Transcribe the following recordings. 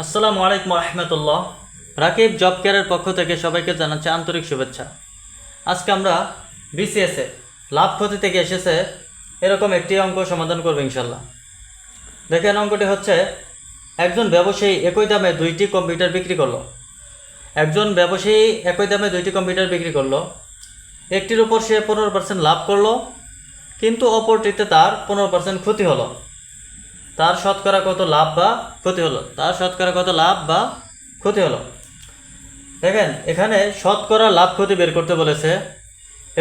আসসালামু আলাইকুম রহমতুল্লাহ। রাকিব জব কেয়ারের পক্ষ থেকে সবাইকে জানাচ্ছি আন্তরিক শুভেচ্ছা। আজকে আমরা বিসিএসে লাভ ক্ষতি থেকে এসেছে এরকম একটি অঙ্ক সমাধান করব ইনশাল্লাহ দেখেন অঙ্কটি হচ্ছে, একজন ব্যবসায়ী একই দামে দুইটি কম্পিউটার বিক্রি করল। একজন ব্যবসায়ী একই দামে দুইটি কম্পিউটার বিক্রি করল। একটির উপর সে পনেরো পার্সেন্ট লাভ করল, কিন্তু অপরটিতে তার পনেরো পার্সেন্ট ক্ষতি হলো। তার শতকরা কত লাভ বা ক্ষতি হলো? তার শতকরা কত লাভ বা ক্ষতি হলো? দেখেন, এখানে শতকরা লাভ ক্ষতি বের করতে বলেছে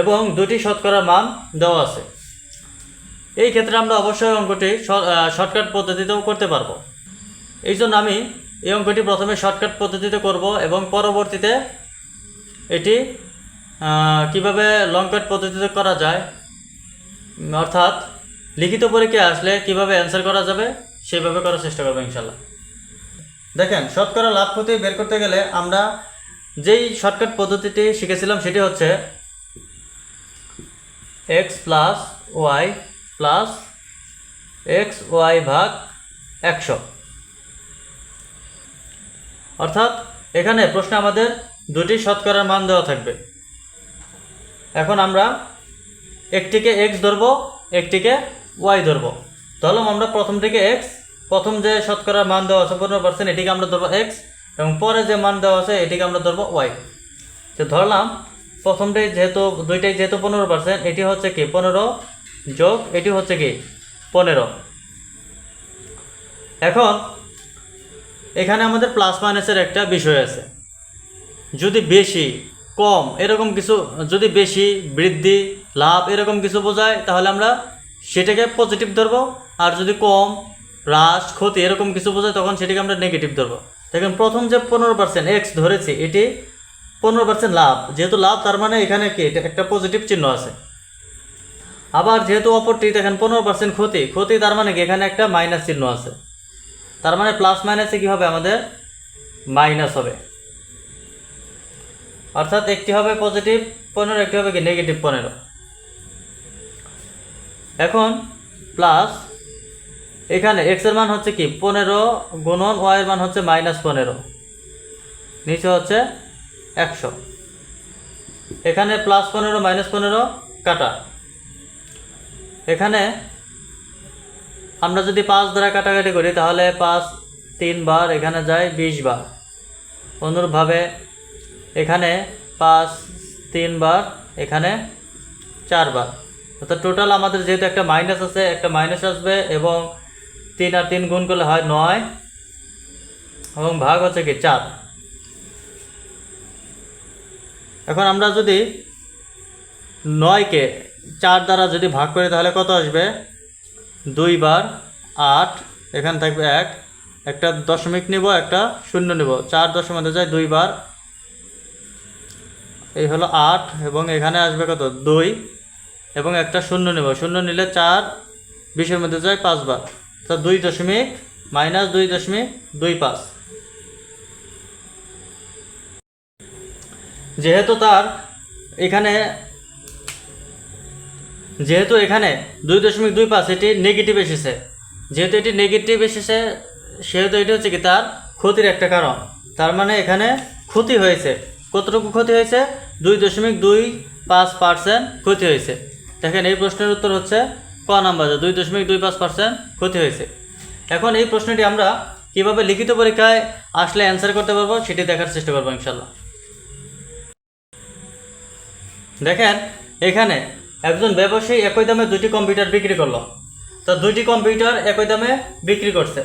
এবং দুটি শতকরা মান দেওয়া আছে। এই ক্ষেত্রে আমরা অবশ্যই অঙ্কটি শর্টকাট পদ্ধতিতেও করতে পারব। এই জন্য আমি এই অঙ্কটি প্রথমে শর্টকাট পদ্ধতিতে করব এবং পরবর্তীতে এটি কীভাবে লং কাট পদ্ধতিতে করা যায়, অর্থাৎ লিখিত পরীক্ষায় আসলে কীভাবে অ্যান্সার করা যাবে, সেভাবে করার চেষ্টা করব ইনশাল্লাহ। দেখেন, শতকরা লাভ ক্ষতি বের করতে গেলে আমরা যেই শর্টকাট পদ্ধতিটি শিখেছিলাম সেটি হচ্ছে X plus Y plus X Y ভাগ একশো। অর্থাৎ এখানে প্রশ্নে আমাদের দুটি শতকরার মান দেওয়া থাকবে। এখন আমরা একটিকে এক্স ধরবো, একটিকে ওয়াই ধরবো। ধরলাম আমরা প্রথম থেকে এক্স প্রথম যে শতকরার মান দেওয়া আছে, পনেরো পার্সেন্ট এটিকে আমরা ধরবো এক্স এবং পরে যে মান দেওয়া আছে, এটিকে আমরা ধরবো ওয়াই তো ধরলাম, প্রথমটাই যেহেতু, দুইটাই যেহেতু পনেরো পার্সেন্ট এটি হচ্ছে কি? পনেরো যোগ, এটি হচ্ছে কি? পনেরো। এখন, এখানে আমাদের প্লাস মাইনাসের একটা বিষয় আছে। যদি বেশি, কম, এরকম কিছু, যদি বেশি বৃদ্ধি, লাভ, এরকম কিছু বোঝায়, তাহলে আমরা সেটাকে পজিটিভ ধরবো, আর যদি কম, হ্রাস, ক্ষতি এরকম কিছু বোঝায়, তখন সেটাকে আমরা নেগেটিভ ধরবো। দেখেন, প্রথম যে পনেরো পার্সেন্ট এক্স ধরেছি, এটি পনেরো পার্সেন্ট লাভ। যেহেতু লাভ, তার মানে এখানে কি? এটা একটা পজিটিভ চিহ্ন আছে। আবার যেহেতু অপরটি, দেখেন, পনেরো পার্সেন্ট ক্ষতি ক্ষতি তার মানে কি? এখানে একটা মাইনাস চিহ্ন আছে। তার মানে প্লাস মাইনাসে কী হবে? আমাদের মাইনাস হবে। অর্থাৎ একটি হবে পজিটিভ পনেরো, একটি হবে কি? নেগেটিভ পনেরো। এখন প্লাস এখানে এক্সের মান হচ্ছে কি? পনেরো গুণন ওয়াই এর মান হচ্ছে মাইনাস পনেরো। নিচে হচ্ছে একশো। এখানে প্লাস পনেরো মাইনাস পনেরো, কাটা। এখানে আমরা যদি পাঁচ দ্বারা কাটাকাটি করি, তাহলে পাঁচ তিনবার এখানে যায় বিশ বার। অনুরূপভাবে এখানে পাঁচ তিনবার এখানে চারবার অর্থাৎ টোটাল আমাদের যেহেতু একটা মাইনাস আছে, একটা মাইনাস আসবে এবং তিন আর তিন গুণ করলে হয় নয় এবং ভাগ হচ্ছে কি চার। এখন আমরা যদি নয়কে চার দ্বারা যদি ভাগ করি তাহলে কত আসবে? দুই বার আট, এখানে থাকবে এক। একটা দশমিক নিব, একটা শূন্য নিব। চার দশমিক যায় দুই বার। এই হলো আট এবং এখানে আসবে কত? দুই। এবং একটা শূন্য নেব। শূন্য নিলে চার, বিশের মধ্যে যায় পাঁচবার তা দুই দশমিক মাইনাস দুই দশমিক দুই পাঁচ। যেহেতু তার এখানে, যেহেতু এখানে দুই দশমিক দুই পাঁচ, এটি নেগেটিভ এসেছে। যেহেতু এটি নেগেটিভ এসেছে, সেহেতু এটি হচ্ছে কি তার ক্ষতির একটা কারণ। তার মানে এখানে ক্ষতি হয়েছে। কতটুকু ক্ষতি হয়েছে? দুই দশমিক দুই পাঁচ পার্সেন্ট ক্ষতি হয়েছে। দেখেন, এই প্রশ্নের উত্তর হচ্ছে ক নাম্বার যে দুই দশমিক দুই পাঁচ পার্সেন্ট ক্ষতি হয়েছে। এখন এই প্রশ্নটি আমরা কীভাবে লিখিত পরীক্ষায় আসলে অ্যান্সার করতে পারব সেটি দেখার চেষ্টা করব ইনশাল্লাহ দেখেন, এখানে একজন ব্যবসায়ী একই দামে দুটি কম্পিউটার বিক্রি করল। তো দুইটি কম্পিউটার একই দামে বিক্রি করছে।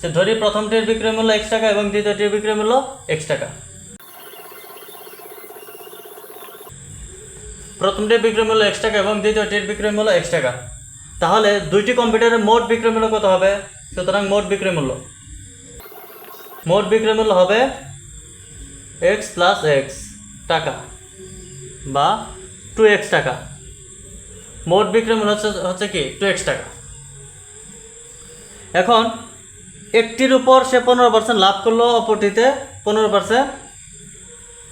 সে ধরি প্রথমটির বিক্রয় মূল্য এক্স টাকা এবং দ্বিতীয়টির বিক্রয় মূল্য এক্স টাকা। প্রথমটির বিক্রয় মূল্য এক্স টাকা এবং দ্বিতীয়টির বিক্রয় মূল্য এক্স টাকা। তাহলে দুইটি কম্পিউটারের মোট বিক্রয় মূল্য কত হবে? সুতরাং মোট বিক্রয় মূল্য। মোট বিক্রয় মূল্য হবে এক্স প্লাস এক্স টাকা বা টু এক্স টাকা। মোট বিক্রয় মূল্য হচ্ছে হচ্ছে কি? টু এক্স টাকা। এখন একটির উপর সে পনেরো পার্সেন্ট লাভ করল, অপরটিতে পনেরো পার্সেন্ট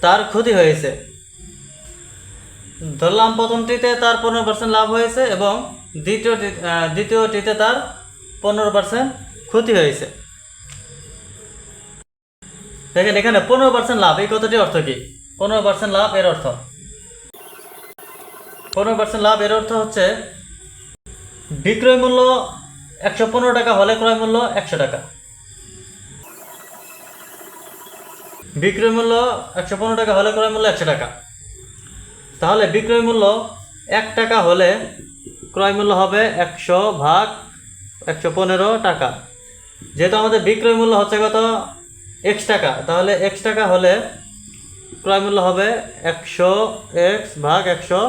তার ক্ষতি হয়েছে। ধরলাম প্রথমটিতে তার পনেরো পার্সেন্ট লাভ হয়েছে এবং দ্বিতীয়টি দ্বিতীয়টিতে তার পনেরো পার্সেন্ট ক্ষতি হয়েছে। দেখেন এখানে পনেরো পার্সেন্ট লাভ, এই কথাটি অর্থ কি? পনেরো পার্সেন্ট লাভ এর অর্থ। পনেরো পার্সেন্ট লাভ এর অর্থ হচ্ছে বিক্রয় মূল্য একশো পনেরো টাকা, হলে ক্রয় মূল্য একশো টাকা। বিক্রয় মূল্য একশো পনেরো টাকা, হলে ক্রয় মূল্য একশো টাকা। তাহলে বিক্রয় মূল্য এক টাকা হলে ক্রয় মূল্য হবে একশো ভাগ একশো পনেরো টাকা। যেহেতু আমাদের বিক্রয় মূল্য হচ্ছে কত? এক্স টাকা। তাহলে এক্স টাকা হলে ক্রয় মূল্য হবে একশো এক্স ভাগ একশো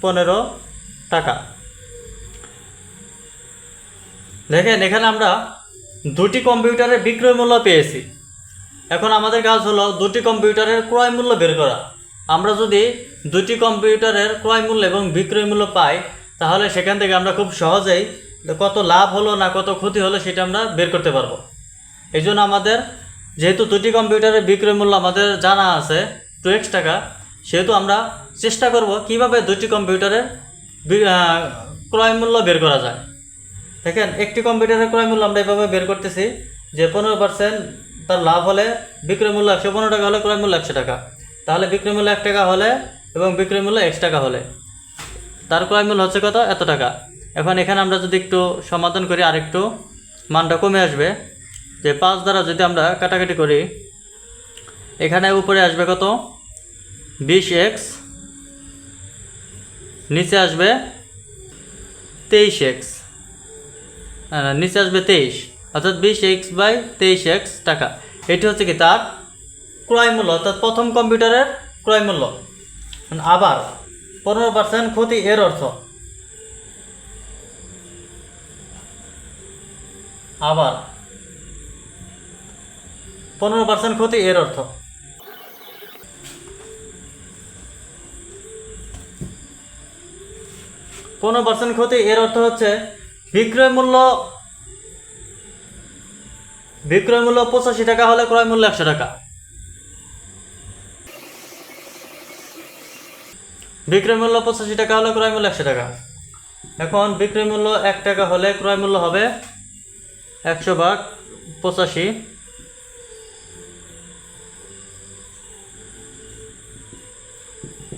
পনেরো টাকা। দেখেন, এখানে আমরা দুটি কম্পিউটারের বিক্রয় মূল্য পেয়েছি। এখন আমাদের কাজ হলো দুটি কম্পিউটারের ক্রয় মূল্য বের করা। আমরা যদি দুটি কম্পিউটারের ক্রয় মূল্য এবং বিক্রয় মূল্য পাই, তাহলে সেখান থেকে আমরা খুব সহজেই কত লাভ হলো না কত ক্ষতি হলো সেটা আমরা বের করতে পারব। এই জন্য আমাদের যেহেতু দুটি কম্পিউটারের বিক্রয় মূল্য আমাদের জানা আছে টু এক্স টাকা, সেহেতু আমরা চেষ্টা করব কীভাবে দুটি কম্পিউটারের ক্রয় মূল্য বের করা যায়। দেখেন, একটি কম্পিউটারের ক্রয় মূল্য আমরা এভাবে বের করতেছি যে পনেরো পার্সেন্ট তার লাভ হলে বিক্রয় মূল্য একশো পনেরো টাকা হলে ক্রয় মূল্য একশো টাকা। তাহলে বিক্রয় মূল্য এক টাকা হলে এবং বিক্রয় মূল্য এক্স টাকা হলে। তার ক্রয় মূল্য হচ্ছে কত? এত টাকা। এখন এখানে আমরা যদি একটু সমাধান করি, আরেকটু মানটা কমে আসবে। যে পাঁচ দ্বারা যদি আমরা কাটাকাটি করি, এখানে উপরে আসবে কত? বিশ এক্স নিচে আসবে তেইশ এক্স নিচে আসবে তেইশ। অর্থাৎ বিশ এক্স বাই তেইশ এক্স টাকা। এটি হচ্ছে কি তার ক্রয় মূল্য অর্থাৎ প্রথম কম্পিউটারের ক্রয় মূল্য আবার পনেরো পার্সেন্ট ক্ষতি এর অর্থ। আবার পনেরো পার্সেন্ট ক্ষতি এর অর্থ। পনেরো পার্সেন্ট ক্ষতি এর অর্থ হচ্ছে বিক্রয় মূল্য বিক্রয় মূল্য পঁচাশি টাকা হলে ক্রয় মূল্য একশো টাকা। বিক্রয় মূল্য পঁচাশি টাকা হলে ক্রয় মূল্য একশো টাকা। এখন বিক্রয় মূল্য এক টাকা হলে ক্রয় মূল্য হবে একশো ভাগ পঁচাশি।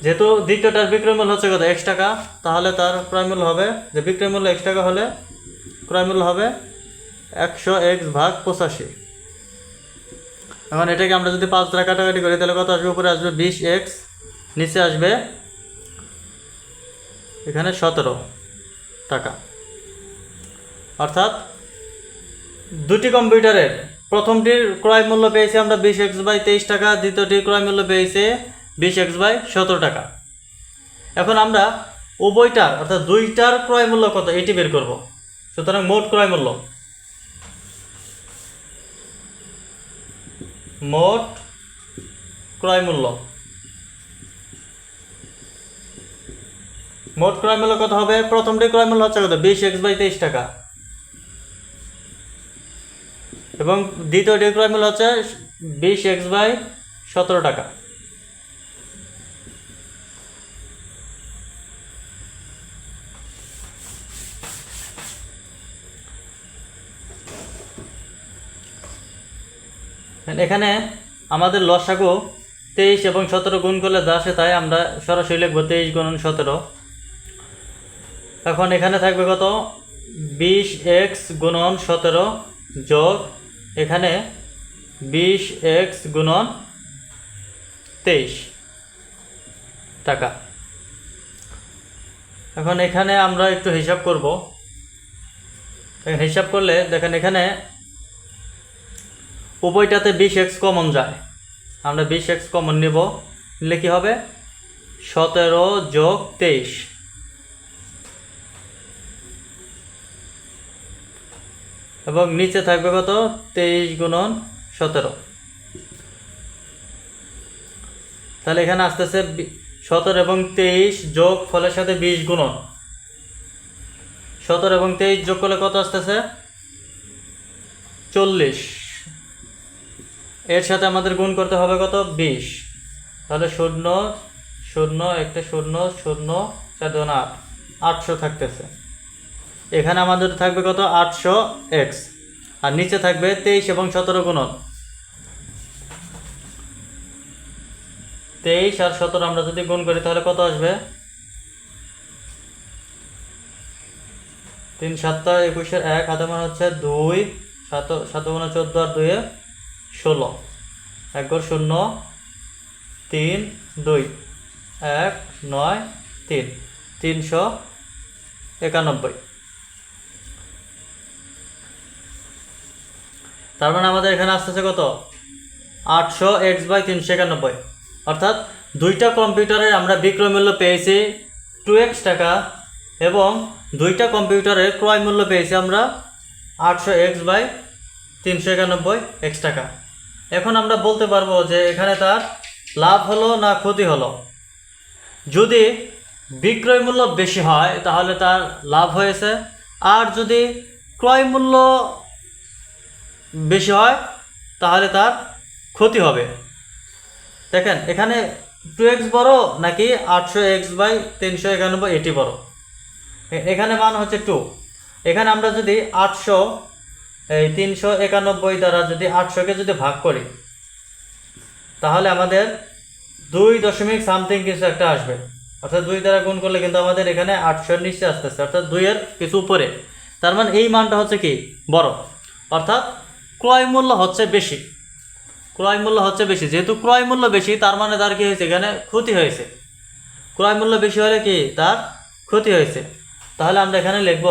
যেহেতু দ্বিতীয়টার বিক্রয় মূল্য হচ্ছে কত? এক্স টাকা। তাহলে তার ক্রয় মূল্য হবে, যে বিক্রয় মূল্য এক্স টাকা হলে ক্রয় মূল্য হবে একশো এক্স ভাগ পঁচাশি। এখন এটাকে আমরা যদি পাঁচ দ্বারা কাটাকাটি করি, তাহলে কত আসবে? উপরে আসবে বিশ এক্স, নিচে আসবে এখানে সতেরো টাকা। অর্থাৎ দুটি কম্পিউটারের প্রথমটির ক্রয় মূল্য পেয়েছি আমরা বিশ এক্স বাই তেইশ টাকা, দ্বিতীয়টির ক্রয় মূল্য পেয়েছে বিশ এক্স বাই সতেরো টাকা। এখন আমরা উভয়টার, অর্থাৎ দুইটার ক্রয় মূল্য কত, এটি বের করব। সুতরাং মোট ক্রয় মূল্য। মোট ক্রয় মূল্য। মোট ক্রয় মূল্য কত হবে? প্রথমটি ক্রয় মূল্য হচ্ছে কত? বিশ এক্স বাই তেইশ টাকা। এবং দ্বিতীয়টি ক্রয় মূল্য হচ্ছে বিশ এক্স বাই সতেরো টাকা। এখানে আমাদের লসাগু তেইশ এবং সতেরো গুণ করলে যা আসে তাই আমরা সরাসরি লিখব তেইশ গুণন সতেরো। এখন এখানে থাকবে কত? বিশ এক্স গুণন সতেরো যোগ এখানে বিশ এক্স গুণন তেইশ টাকা। এখন এখানে আমরা একটু হিসাব করব। হিসাব করলে দেখেন এখানে উভয়টাতে বিশ এক্স কমন যায়। আমরা বিশ এক্স কমন নেব। নিলে কি হবে? সতেরো যোগ তেইশ। এবং নিচে থাকবে কত? তেইশ গুণন সতেরো। তাহলে এখানে আসতেছে সতেরো এবং তেইশ যোগ ফলের সাথে বিশ গুণন। সতেরো এবং তেইশ যোগ করলে কত আসতেছে? চল্লিশ। এর সাথে আমাদের গুণ করতে হবে কত? বিশ। তাহলে শূন্য শূন্য, একটা শূন্য শূন্য, চার আট। আটশো থাকতেছে। এখানে আমাদের থাকবে কত? আটশো এক্স। আর নিচে থাকবে তেইশ এবং সতেরো গুণন তেইশ আর সতেরো আমরা যদি গুণ করি, তাহলে কত আসবে? তিন সাতটা একুশের এক, হাতে মানে হচ্ছে দুই, সাত সাত মানে চোদ্দ আর দুয়ে ষোলো। এক ঘর শূন্য, তিন, দুই। এক, নয়, তিন। তিনশো একানব্বই। তার মানে আমাদের এখানে আসতেছে কত? আটশো এক্স বাই তিনশো একানব্বই। অর্থাৎ দুইটা কম্পিউটারের আমরা বিক্রয় মূল্য পেয়েছি টু এক্স টাকা এবং দুইটা কম্পিউটারের ক্রয় মূল্য পেয়েছি আমরা আটশো এক্স বাই তিনশো একানব্বই এক্স টাকা। এখন আমরা বলতে পারব যে এখানে তার লাভ হলো না ক্ষতি হলো। যদি বিক্রয় মূল্য বেশি হয়, তাহলে তার লাভ হয়েছে। আর যদি ক্রয় মূল্য বেশি হয়, তাহলে তার ক্ষতি হবে। দেখেন, এখানে টু এক্স বড় নাকি আটশো এক্স বাই তিনশো একানব্বই, এটি বড়। এখানে মান হচ্ছে টু এখানে আমরা যদি আটশো, এই তিনশো একানব্বই দ্বারা যদি আটশোকে যদি ভাগ করি, তাহলে আমাদের দুই দশমিক সামথিং কিছু একটা আসবে। অর্থাৎ দুই দ্বারা গুণ করলে কিন্তু আমাদের এখানে আটশোর নিচে আসতেছে, অর্থাৎ দুইয়ের কিছু উপরে। তার মানে এই মানটা হচ্ছে কি? বড়। অর্থাৎ ক্রয় মূল্য হচ্ছে বেশি। ক্রয় মূল্য হচ্ছে বেশি। যেহেতু ক্রয় মূল্য বেশি, তার মানে তার কি হয়েছে? এখানে ক্ষতি হয়েছে। ক্রয় মূল্য বেশি হলে কি তার ক্ষতি হয়েছে? তাহলে আমরা এখানে লিখব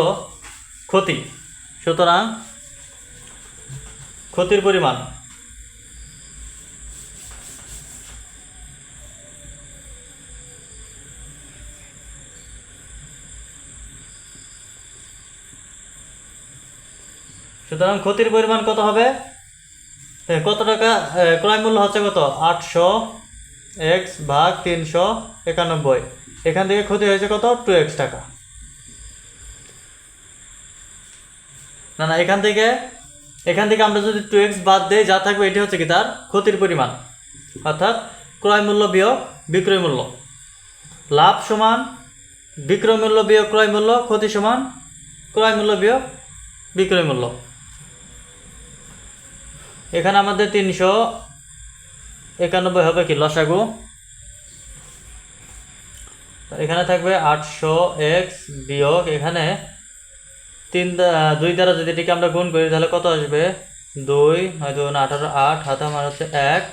ক্ষতি। সুতরাং ক্ষতির পরিমাণ সুতরাং ক্ষতির পরিমাণ কত হবে? কত টাকা? ক্রয় মূল্য হচ্ছে কত? আটশো এক্স ভাগ তিনশো একানব্বই। এখান থেকে ক্ষতি হয়েছে কত? টু এক্স টাকা। না না, এখান থেকে এখান থেকে আমরা যদি টু এক্স বাদ দেই, যা থাকবে এটি হচ্ছে কি তার ক্ষতির পরিমাণ। অর্থাৎ ক্রয় মূল্য বিয়োগ বিক্রয় মূল্য। লাভ সমান বিক্রয় মূল্য বিয়োগ ক্রয় মূল্য, ক্ষতি সমান ক্রয় মূল্য বিয়োগ বিক্রয় মূল্য। এখানে আমাদের তিনশো একানব্বই হবে কি, লসাগু। এখানে থাকবে আটশো এক্স বিয়োগ, এখানে তিন দুই দ্বারা যদি এটিকে আমরা গুণ করি, তাহলে কত আসবে? দুই নয় দুগুণ আঠারো, আট, হাতে আমার হচ্ছে এক।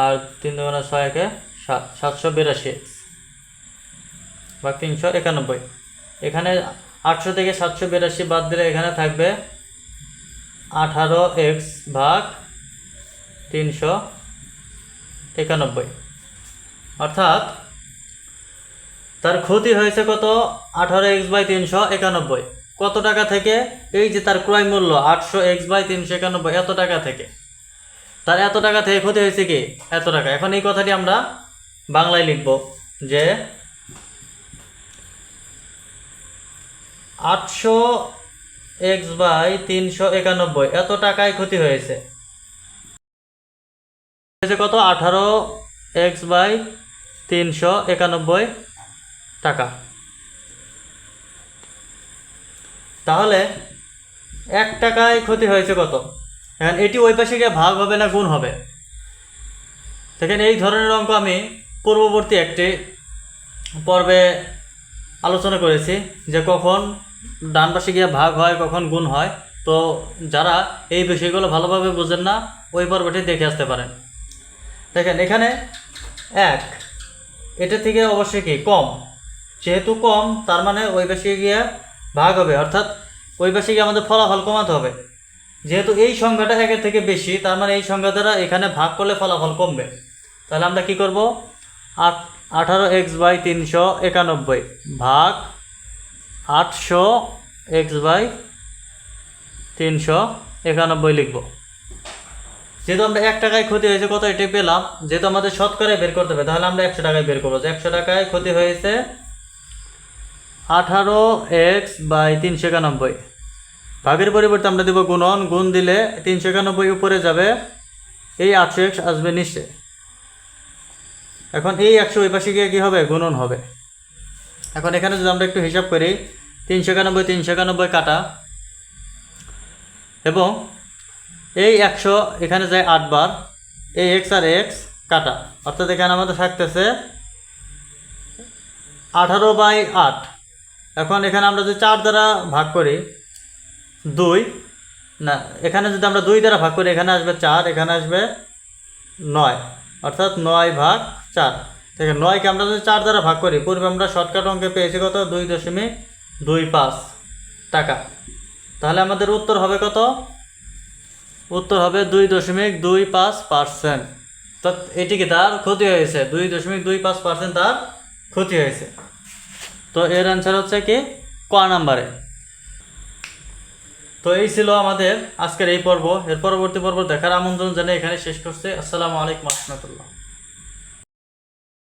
আর তিন দুগুণে ছয় একে সাত, সাতশো বিরাশি এক্স। বা তিনশো একানব্বই। এখানে আটশো থেকে সাতশো বিরাশি বাদ দিলে এখানে থাকবে আঠারো এক্স ভাগ তিনশো একানব্বই। অর্থাৎ তার ক্ষতি হয়েছে কত? আঠারো এক্স বাই তিনশো একানব্বই। কত টাকা থেকে? এই যে তার ক্রয় মূল্য আটশো এক্স বাই তিনশো একানব্বই, এত টাকা থেকে। তার এত টাকা থেকে ক্ষতি হয়েছে কি? এত টাকা। এখন এই কথাটি আমরা বাংলায় লিখব যে আটশো এক্স বাই তিনশো একানব্বই। এত টাকায় ক্ষতি হয়েছে। কত? আঠারো এক্স বাই তিনশো একানব্বই টাকা। তাহলে এক টাকায় ক্ষতি হয়েছে কত? এখন এটি ওই পাশে গিয়ে ভাগ হবে না গুণ হবে? দেখেন এই ধরনের অঙ্ক আমি পূর্ববর্তী একটি পর্বে আলোচনা করেছি যে কখন ডান পাশে গিয়ে ভাগ হয়, কখন গুণ হয়, তো যারা এই বিষয়গুলো ভালোভাবে বোঝেন না, ওই পর্বটি দেখে আসতে পারেন। দেখেন, এখানে এক, এটা থেকে অবশ্যই কি, কম। যেহেতু কম, তার মানে ওই পাশে গিয়ে ভাগ হবে, অর্থাৎ ওই পাশে গিয়ে আমাদের ফলাফল কমাতে হবে। যেহেতু এই সংখ্যাটা একের থেকে বেশি, তার মানে এই সংখ্যা দ্বারা এখানে ভাগ করলে ফলাফল কমবে। তাহলে আমরা কি করব? আট, আঠারো এক্স বাই তিনশো একানব্বই ভাগ আটশো এক্স বাই তিনশো একানব্বই লিখব। যেহেতু আমরা এক টাকায় ক্ষতি হয়েছে কত এটি পেলাম। যেহেতু আমাদের শতকরায় বের করতে হবে, তাহলে আমরা একশো টাকায় বের করব। একশো টাকায় ক্ষতি হয়েছে, আঠারো এক্স বাই তিনশো একানব্বই। ভাগের পরিবর্তে আমরা দেবো গুণন, গুণ দিলে তিনশো একানব্বই উপরে যাবে। এই আটশো এক্স আসবে নিচে। এখন এই একশো ওই পাশে গিয়ে কী হবে? গুণন হবে। এখন এখানে যদি আমরা একটু হিসাব করি, তিনশো একানব্বই তিনশো একানব্বই কাটা। এবং এই একশো এখানে যায় আটবার এই এক্স আর এক্স কাটা। অর্থাৎ এখানে আমাদের থাকতেছে আঠারো বাই আট। এখন এখানে আমরা যদি চার দ্বারা ভাগ করি, দুই, না, এখানে যদি আমরা দুই দ্বারা ভাগ করি, এখানে আসবে চার, এখানে আসবে নয়। অর্থাৎ নয় ভাগ চার। আছে নয়কে আমরা যদি চার দ্বারা ভাগ করি, পূর্বে আমরা শর্টকাট অঙ্কে পেয়েছি কত? দুই দশমিক দুই পাঁচ টাকা। তাহলে আমাদের উত্তর হবে কত? উত্তর হবে দুই দশমিক দুই পাঁচ পার্সেন্ট তো এটি কি তার ক্ষতি হয়েছে? দুই দশমিক দুই পাঁচ পার্সেন্ট তার ক্ষতি হয়েছে। তো এর অ্যান্সার হচ্ছে কি? ক নাম্বারে। তো এই ছিল আমাদের আজকের এই পর্ব। এর পরবর্তী পর্ব দেখার আমন্ত্রণ জানিয়ে এখানে শেষ করছে। আসসালামু আলাইকুম রহমতুল্লাহ।